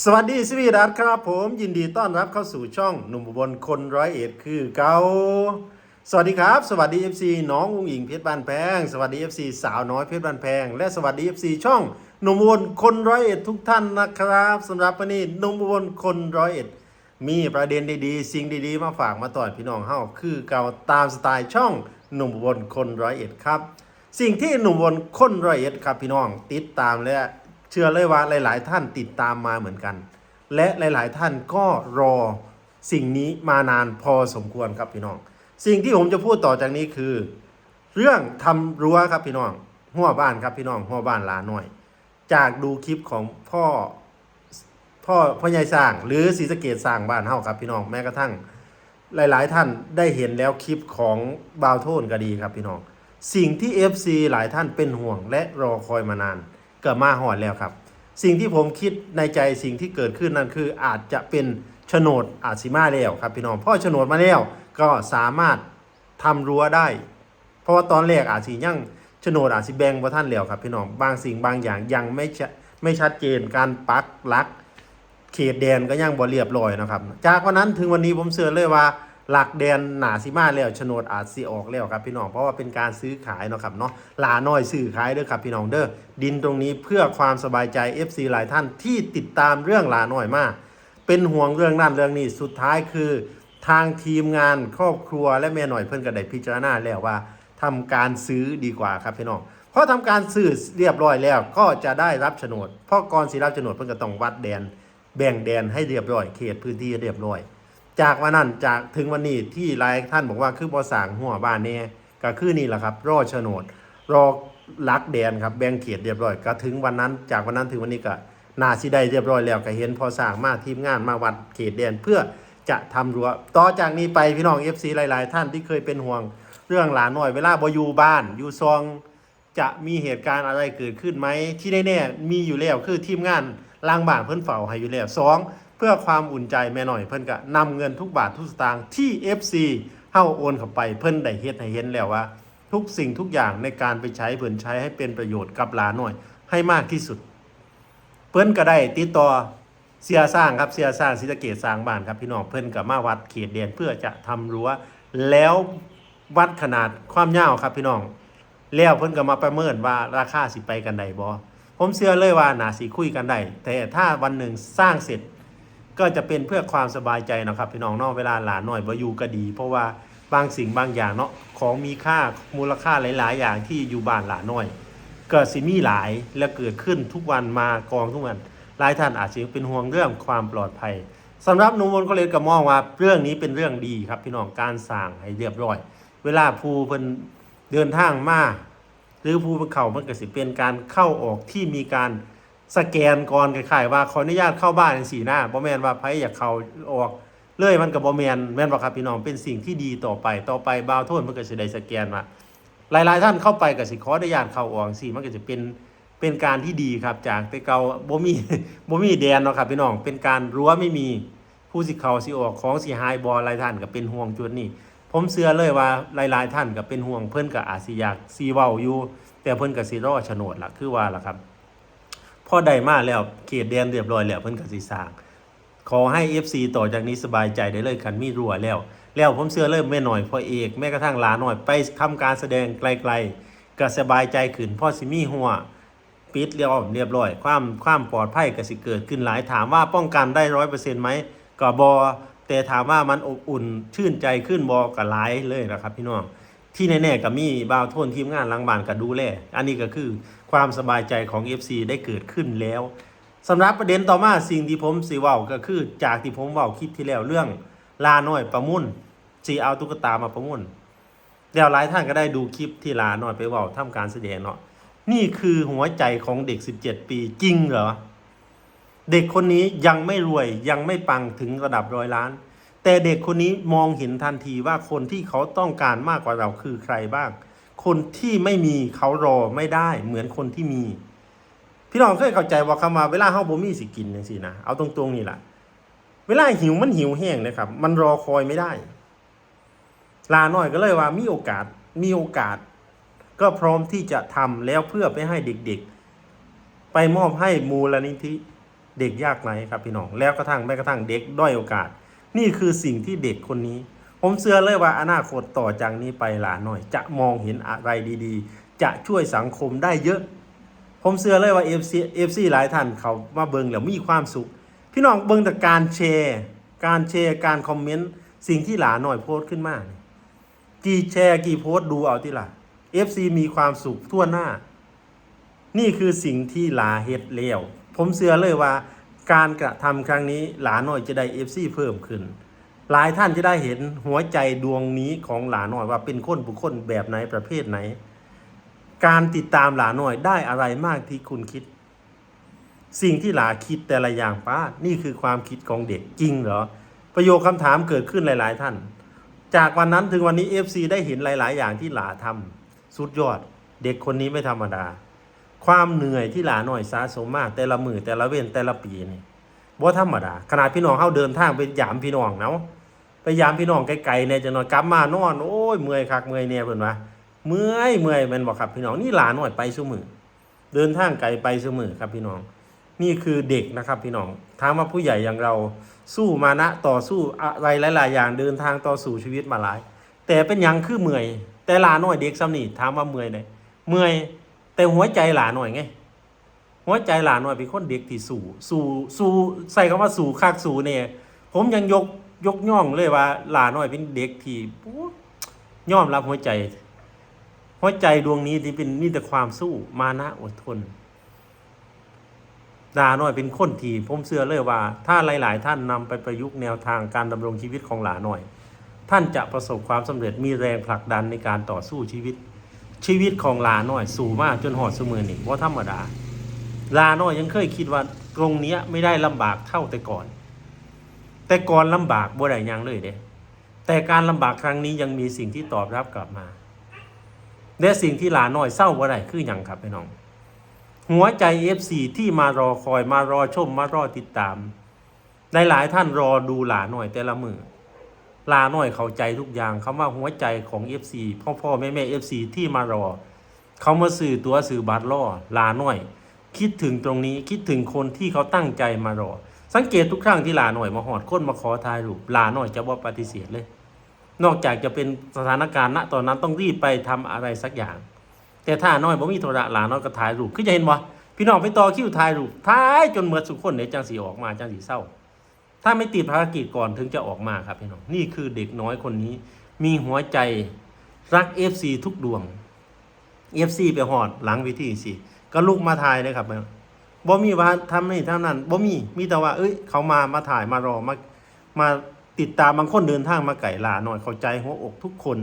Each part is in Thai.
สวัสดีสวีดัสครับผมยินดีต้อนรับเข้าสู่ช่องหนุ่มอุบลคนร้อยเอ็ดคือเกาสวัสดีครับ สวัสดี FC น้องอุ้งอิงเพชรบ้านแพง สวัสดี FC สาวน้อยเพชรบ้านแพง และสวัสดี FC ช่องหนุ่มอุบลคนร้อยเอ็ดทุกท่านนะครับสำหรับวันนี้หนุ่มอุบลคนร้อยเอ็ดมีประเด็นดีๆ สิ่งดีๆ มาฝากมาต่อยพี่น้องเฮาคือเกาตามสไตล์ช่องหนุ่มอุบลคนร้อยเอ็ดครับสิ่งที่หนุ่มอุบลคนร้อยเอ็ดครับพี่น้องติดตามและ เชื่อเลยว่าหลาย ๆ ท่านติดตามมาเหมือนกัน และหลาย ๆ ท่านก็รอสิ่งนี้มานานพอสมควรครับพี่น้อง สิ่งที่ผมจะพูดต่อจากนี้คือ เรื่องทำรั้วครับพี่น้องหัวบ้านครับพี่น้องหัวบ้านลาหน่อย จากดูคลิปของพ่อพ่อพ่อใหญ่สร้าง หรือศรีสะเกดสร้างบ้านเฮาครับพี่น้องแม้กระทั่ง หลาย ๆ ท่านได้เห็นแล้วคลิปของบาวโทนก็ดีครับพี่น้อง สิ่งที่ FC หลายท่านเป็นห่วงและรอคอยมานาน ก็มาหอดแล้วครับ สิ่งที่ผมคิดในใจสิ่งที่เกิดขึ้นนั่นคืออาจจะเป็นโฉนดอาจสิมาแล้วครับพี่น้องพราะโฉนดมาแล้วก็สามารถทำรั้วได้ เพราะว่าตอนแรกอาจสิยังโฉนดอาจสิแบ่งบ่ท่านแล้วครับพี่น้องบางสิ่งบางอย่างยังไม่ชะไม่ชัดเจนการปักลัก เขตแดนก็ยังบ่เรียบร้อยนะครับ จากวันนั้นถึงวันนี้ผมเชื่อเลยว่า หลักแดนหนาสิมาแล้วโฉนดอาจสิออกแล้วครับพี่น้องเพราะว่าเป็นการซื้อขายเนาะครับเนาะหลาน้อยซื้อขายเด้อครับพี่น้องเด้อดินตรงนี้เพื่อความสบายใจ FC หลายท่านที่ติดตามเรื่องหลาน้อยมาก เป็นห่วงเรื่องนั้นเรื่องนี้สุดท้ายคือ ทางทีมงานครอบครัวและแม่หน่อยเพิ่อนก็ได้พิจารณาแล้วว่าทำการซื้อดีกว่าครับพี่น้องเพราะทำการซื้อเรียบร้อยแล้วก็จะได้รับโฉนดเพราะก่อนสิรับโฉนดเพิ่นก็ต้องวัดแดน แบ่งแดนให้เรียบร้อย เขตพื้นที่เรียบร้อย จากวันนั้นจากถึงวันนี้ที่หลายท่านบอกว่าคือบอสางหัวบ้านแน่ก็คือนี่แหละครับ รอโฉนด รอลักแดนครับแบ่งเขตเรียบร้อย ก็ถึงวันนั้นจากวันนั้นถึงวันนี้ก็นาสิได้เรียบร้อยแล้วก็เห็นพอสร้างมาทีมงานมาวัดเขตแดนเพื่อจะทำรั้วต่อจากนี้ไปพี่น้อง FC หลาย ๆ ท่านที่เคยเป็นห่วงเรื่องหลานหน่อยเวลาบอยู่บ้านอยู่ซองจะมีเหตุการณ์อะไรเกิดขึ้นไหมที่แน่ๆมีอยู่แล้วคือทีมงานล้างบ้านเพิ่นเฝ้าให้อยู่แล้วสอง พื่อความอุ่นใจแม่หน่อยเพิ่นก็นำเงินทุกบาททุกสตางค์ที่ FC เฮาโอนเข้าไปเพิ่นได้เฮ็ดให้เห็นแล้วว่า ทุกสิ่งทุกอย่างในการไปใช้เพิ่นใช้ให้เป็นประโยชน์กับหลานหน่อย ให้มากที่สุด เพิ่นก็ได้ติดต่อเสียสร้างครับเสียสร้างศรีสเกดสร้างบ้านครับพี่น้องเพิ่นก็มาวัดเขตแดนเพื่อจะทำรั้วแล้ววัดขนาดความยาวครับพี่น้อง แล้วเพิ่นก็มาประเมินว่าราคาสิไปกันได้บ่ผมเชื่อเลยว่าน่าสิคุยกันได้แต่ถ้าวันหนึ่งสร้างเสร็จ ก็จะเป็นเพื่อความสบายใจนะครับพี่น้องเนาะเวลาหลานหน่อยบ่อยู่ก็ดี เพราะว่าบางสิ่งบางอย่างเนาะของมีค่ามูลค่าหลาย ๆ อย่างที่อยู่บ้านหลานหน้อยเกิดสิมีหลายและเกิดขึ้นทุกวันมากองทุกวันหลายท่านอาจจะเป็นห่วงเรื่องความปลอดภัยสำหรับนุ่มมนก็เลยก็มองว่าเรื่องนี้เป็นเรื่องดีครับพี่น้องการสร้างให้เรียบร้อย เวลาภูเพิ่นเดินทางมาหรือภูเป็นเขามันก็สิเป็นการเข้าออกที่มีการ สแกนก่อนคล้ายๆว่าขออนุญาตเข้าบ้านจังซี่นะบ่แม่นว่าไผอยากเข้าออกเลยมันก็บ่แม่นแม่นบ่ครับพี่น้องเป็นสิ่งที่ดีต่อไปต่อไปบาวโทนมันก็สิได้สแกนว่าหลายๆท่านเข้าไปก็สิขออนุญาตเข้าออกสิมันก็จะเป็นเป็นการที่ดีครับจากแต่เก่าบ่มีบ่มีแดนเนาะครับพี่น้องเป็นการรั้วไม่มีผู้สิเข้าสิออกของสิหายบ่หลายท่านก็เป็นห่วงจุดนี้ ผมเชื่อเลยว่าหลายๆท่านก็เป็นห่วงเพิ่นก็อาจสิอยากซีเว้าอยู่ แต่เพิ่นก็สิรอโฉนดล่ะคือว่าล่ะครับ อได้มาแล้วเขตแดนเรียบร้อยแล้วเพิ่นก็สิสร้าง ขอให้ FC ต่อจากนี้สบายใจได้เลยคันมีรั่วแล้ว แล้วผมเชื่อเริ่มแม่หน่อยพ่อเอกแม้กระทั่งหลาหน่อยไปทำการแสดงไกลๆก็สบายใจขึ้นพ่อสิมีหัวปิดเรียบร้อยเรียบร้อย ความความปลอดภัยก็สิเกิดขึ้นหลายถามว่าป้องกันได้ร้อยเปอร์เซ็นต์ไหมก็บอแต่ถามว่ามันอบอุ่นชื่นใจขึ้นบอก็หลายเลยนะครับพี่น้อง ที่แน่ๆก็มีบ่าวโทนทีมงานลังบานก็ดูแลอันนี้ก็คือความสบายใจของ FC ได้เกิดขึ้นแล้วสำหรับประเด็นต่อมาสิ่งที่ผมสิเว้าก็คือจากที่ผมเว้าคลิปที่แล้วเรื่องลาน้อยประมุ่นสิเอาตุ๊กตามาประมุ่นแล้วหลายท่านก็ได้ดูคลิปที่ลาน้อยไปเว้าทำการแสดงเนาะนี่คือหัวใจของเด็ก 17 ปีจริงเหรอเด็กคนนี้ยังไม่รวยยังไม่ปังถึงระดับร้อยล้าน แต่เด็กคนนี้มองเห็นทันทีว่าคนที่เขาต้องการมากกว่าเราคือใครบ้าง คนที่ไม่มีเขารอไม่ได้เหมือนคนที่มี พี่น้องเคยเข้าใจว่าคำว่าเวลาเฮาบ่มีสิกินจังซี่นะเอาตรงๆนี่ล่ะเวลาหิวมันหิวแห้งนะครับ มันรอคอยไม่ได้ ลาหน้อยก็เลยว่ามีโอกาสมีโอกาส ก็พร้อมที่จะทำแล้วเพื่อไปให้เด็กๆ ไปมอบให้มูลนิธิเด็กยากไร้ครับพี่น้องแล้วกระทั่งแม้กระทั่งเด็กด้อยโอกาส นี่คือสิ่งที่เด็กคนนี้ ผมเชื่อเลยว่าอนาคตต่อจากนี้ไปหลานหน่อย จะมองเห็นอะไรดีๆ จะช่วยสังคมได้เยอะ ผมเชื่อเลยว่า FC FC หลายท่านเขามาเบิงแล้วมีความสุข พี่น้องเบิงแต่การแชร์ การแชร์การคอมเมนต์สิ่งที่หลานหน่อยโพสต์ขึ้นมากี่แชร์กี่โพสต์ดูเอาที่ล่ะ FC มีความสุขทั่วหน้า นี่คือสิ่งที่หลาเฮ็ดแล้วผมเชื่อเลยว่า การกระทำครั้งนี้หลาน้อยจะได้ FC เพิ่มขึ้น หลายท่านจะได้เห็นหัวใจดวงนี้ของหลาน้อยว่าเป็นคนบุคคลแบบไหนประเภทไหน การติดตามหลาน้อยได้อะไรมากที่คุณคิด สิ่งที่หลาคิดแต่ละอย่างป้านี่คือความคิดของเด็กจริงเหรอประโยคคำถามเกิดขึ้นหลาย ๆ ท่าน จากวันนั้นถึงวันนี้ FC ได้เห็นหลาย ๆ อย่างที่หลาทำสุดยอด เด็กคนนี้ไม่ธรรมดา ความเหนื่อยที่หลาหน่อยสะสมมาก แต่ละมือแต่ละเว้นแต่ละปีนี่บ่ธรรมดาขนาดพี่น้องเข้าเดินทางไปยามพี่น้องเนาะไปยามพี่น้องไกลๆเนี่ยจะนอนกลับมานอนโอ้ยเมื่อยคักเมื่อยเนี่ยเพิ่นว่าเมื่อยเมื่อยม่นบ่ครับพี่น้องนี่หลาหน่อยไปซุมือเดินทางไกลไปซุมือครับพี่น้อง นี่คือเด็กนะครับพี่น้องถามว่าผู้ใหญ่อย่างเราสู้มานะต่อสู้อะไรหลายๆอย่างเดินทางต่อสู่ชีวิตมาหลาย แต่เป็นยังคือเมื่อย แต่หลาน้อยเด็กซ้ำนี่ถามว่าเมื่อยไหนเมื่อย แต่หัวใจหลาหน่อยไง หัวใจหลาหน่อยเป็นคนเด็กที่สู่สู่สู่ใส่คำว่าสู่คักสู่เนี่ย ผมยังยกยกย่องเลยว่า หลาหน่อยเป็นเด็กที่โอ้ยอมรับหัวใจ หัวใจดวงนี้ที่เป็นมีแต่ความสู้มานะอดทนหลาหน่อยเป็นคนที่ผมเชื่อเลยว่า ถ้าหลาย ๆ ท่านนำไปประยุกต์แนวทางการดำรงชีวิตของหลาหน่อย ท่านจะประสบความสำเร็จมีแรงผลักดันในการต่อสู้ชีวิต ชีวิตของลาน้อยสูงมากจนหอดสมือนี่ว่าธรรมดา ลาน้อยยังเคยคิดว่าตรงเนี้ยไม่ได้ลำบากเท่าแต่ก่อน แต่ก่อนลำบากบ่ได้ยังเลยเด้แต่การลำบากครั้งนี้ยังมีสิ่งที่ตอบรับกลับมา และสิ่งที่ลาน้อยเศร้าบ่ได้คืออย่างครับพี่น้อง หัวใจ FC ที่มารอคอยมารอชมมารอติดตามหลายๆท่านรอดูหลาน้อยแต่ละมือ ลาหน่อยเข้าใจทุกอย่างคำว่าหัวใจของ FC พ่อพ่อแม่แม่ FC ที่มารอ เขามาสื่อตัวสื่อบัตรล่อลาหน่อย คิดถึงตรงนี้คิดถึงคนที่เขาตั้งใจมารอ สังเกตทุกครั้งที่ลาหน่อยมาหอดคนมาขอถ่ายรูปลาหน่อยจะบ่ปฏิเสธเลย นอกจากจะเป็นสถานการณ์ณตอนนั้นต้องรีบไปทำอะไรสักอย่าง แต่ถ้าน้อยบ่มีโทรศัพท์ลาน้อยก็ถ่ายรูปคือจะเห็นบ่พี่น้องไปต่อคิวถ่ายรูปถ่ายจนเมื่อสุกคนเนี่ยจังสีออกมาจังสีเศร้า ถ้าไม่ติดภารกิจก่อนถึงจะออกมาครับพี่น้องนี่คือเด็กน้อยคนนี้ มีหัวใจรัก FC ทุกดวง FC ไปหอดหลังวิธีสิก็ลุกมาถ่ายเลยครับบ่มีว่าทำนี่ท่านั้นบ่มีมีแต่ว่า เอ้ย เขามามาถ่ายมารอมามาติดตามบางคนเดินทางมาไก่ลาหน่อยเข้าใจหัวอกทุกคน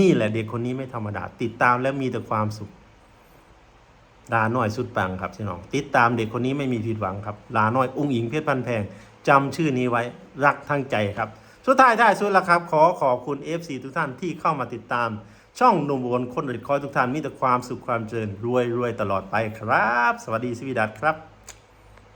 นี่แหละเด็กคนนี้ไม่ธรรมดา ติดตามแล้วมีแต่ความสุข ลาน้อยสุดปังครับพี่น้อง ติดตามเด็กคนนี้ไม่มีผิดหวังครับลาน้อยอุ้งอิงเพชรพันแพงจำชื่อนี้ไว้รักทั้งใจครับ สุดท้ายท้ายสุดละครับ ขอขอบคุณ FC ทุกท่านที่เข้ามาติดตาม ช่องนุ่มวนคนริดคอยทุกท่านมีแต่ความสุขความเจริญรวยรวยตลอดไปครับ สวัสดีสวีดัตครับ